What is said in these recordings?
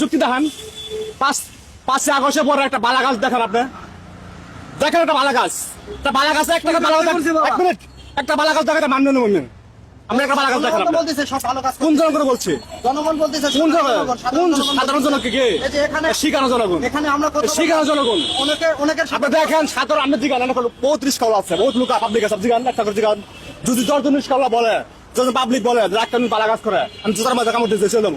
যুক্তি দেখান। পাঁচ পাঁচে আগস্টের পরে একটা বালা গাছ দেখান আপনি। দেখেন একটা বালা গাছ একটা বালা গাছ একটা বালা গাছ এক মিনিট। একটা বালা গাছ দেখাতে মান্য নেবেন আমরা একটা বালা গাছ দেখান জনগণ আপনি। বলতেছে সব ভালো কাজ কোন জনগণ বলছে? জনগণ বলতেছে কোন জনগণ জনগণ, কোন সাধারণ বলতেছে। কে? এই যে এখানে শিখানো জনগণ। এখানে আমরা শিখানো জনগণ। অনেকের অনেকের আপনি দেখেন সাধারণ আপনি জিগান অনেক বহুত রিস্ক আছে বহুত লোক পাবলিক আছে জিগান একটা করে জিগান। যদি দশজন রিস্ক বলে যখন পাবলিক বলে একটা বালা গাছ করে আমি জুতার মাঝে কামড় দিতে চলে যাব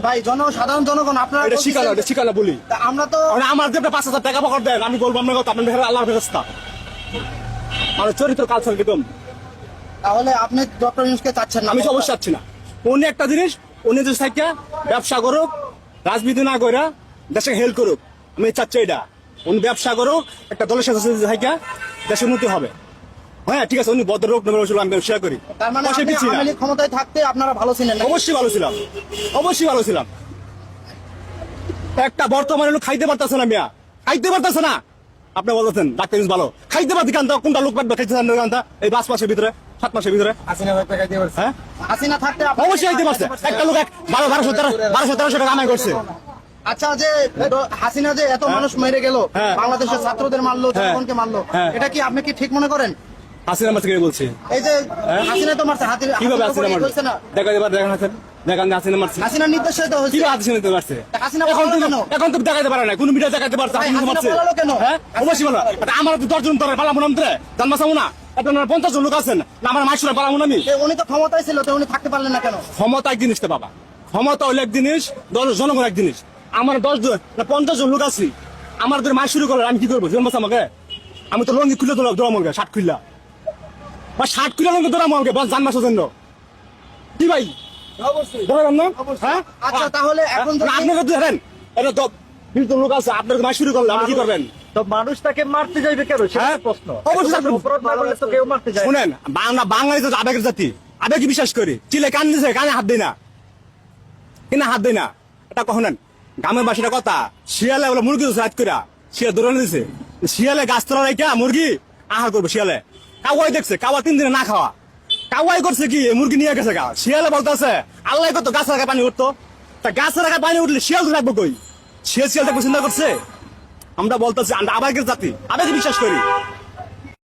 ভাই জন সাধারণ জনগণ আপনারা এটা শিখানো এটা বলতেছেন- বলি। আমরা তো আমার যে পাঁচ হাজার টাকা পকড় দেন আমি বলব আপনার কথা আপনার ভেতরে আল্লাহর ব্যবস্থা। মানে চরিত্র কালচার তাহলে আপনি ডক্টর ইউনুসকে চাচ্ছেন না আমি তো অবশ্যই চাচ্ছি না। উনি একটা জিনিস উনি থাকা ব্যবসা করুক রাজনীতি না করে দেশকে হেল্প করুক আমি চাচ্ছি এটা। উনি ব্যবসা করুক একটা দলের সাথে সাথে দেশের উন্নতি হবে। হ্যাঁ ঠিক আছে উনি ভদ্রলোক নেবে আমি ব্যবসা করি। তার মানে পয়সা দিচ্ছি না। আওয়ামী লীগ ক্ষমতায় থাকতে আপনারা ভালো ছিলেন না অবশ্যই ভালো ছিলাম। অবশ্যই ভালো ছিলাম। একটা বর্তমানে লোক খাইতে পারতেছে না মিয়া। খাইতে পারতেছে না। আপনি বলতেছেন ডাক্তার ইউনুস ভালো। খাইতে পারতে কান্তা কোনটা লোক পাঠবে খাইতে কান্তা এই পাঁচ মাসের ভিতরে সাত মাসের ভিতরে। হ্যাঁ? হাসিনা থাকতে আপনি- অবশ্যই খাইতে পারছে একটা লোক এক বারো বারোশো তেরো বারোশো তেরোশো টাকা কামাই করছে। আচ্ছা যে ড- হাসিনা যে এত মানুষ মেরে গেল হ্যাঁ। বাংলাদেশের ছাত্রদের মারলো হ্যাঁ। জনগণকে মারলো হ্যাঁ। এটা কি আপনি কি ঠিক মনে করেন? হাসিনা মারছে কে বলছে? এই যে হাসিনা তো মারছে হাতির কীভাবে হাসিনা মারছে না। দেখা এবার দেখা হাসেন দেখান হাসিনা মারছে। হাসিনার নির্দেশে তো হয়েছে কীভাবে হাসিনা দিতে পারছে? হাসিনা এখন তো এখন তো দেখাতে পারে না কোন মিডিয়া দেখাতে পারছে হাসিনা হাসিনা মারছে। কেন? হ্যাঁ? অবশ্যই বলো। আমার তো দশজন ধরে পালাবো না না? পঞ্চাশ জন লোক আছেন না আমার পালাবো না আমি। উনি তো ক্ষমতায় ছিল তো উনি থাকতে পারলেন না কেন? ক্ষমতা এক জিনিস তো বাবা। ক্ষমতা হলো এক জিনিস জনগণ এক জিনিস। আমার দশ জন না পঞ্চাশ জন লোক আছি। আমার যদি মাস শুরু আমি কি করব? জন্মাস আমাকে? আমি তো লঙ্গি খুলে দৌড়াম আমাকে ষাট খুললা। বা ষাট লঙ্গি দৌড়াম আমাকে বস জান মাসের জন্য। কি ভাই? না। হ্যাঁ? আচ্ছা তাহলে এখন আপনাকে ধরেন এটা তো বিশ লোক আছে আপনার মাস শুরু করলে আপনি কি করবেন? তো মানুষ তাকে মারতে যাইবে কেন? সেটা হ্যাঁ? প্রশ্ন। অবশ্যই একটা অপরাধ না করলে তো কেউ মারতে যায় শুনেন বাংলা বাঙালি তো আবেগের জাতি। আবেগে বিশ্বাস করি। চিলে কান দিছে কানে হাত দেয় না। কিনা হাত দেয় না? এটা কখনেন গ্রামের বাসীটা কথা। শিয়ালে বলে মুরগি দিছে রাত শিয়াল দৌড়ানো দিছে। শিয়ালে গাছ তোলা মুরগি আহার করব শিয়ালে। কাওয়াই দেখছে, কাওয়া তিন দিনে না খাওয়া। কাওয়াই করছে কি মুরগি নিয়ে গেছে গা। শিয়ালে বলতেছে, আল্লাহ কত গাছ রাখা পানি উঠতো। তা গাছ রাখা পানি উঠলে শিয়াল রাখব কই? শিয়াল শিয়াল দেখব চিন্তা করছে? আমরা বলতেছি, আমরা আবেগের জাতি, আবেগে বিশ্বাস করি।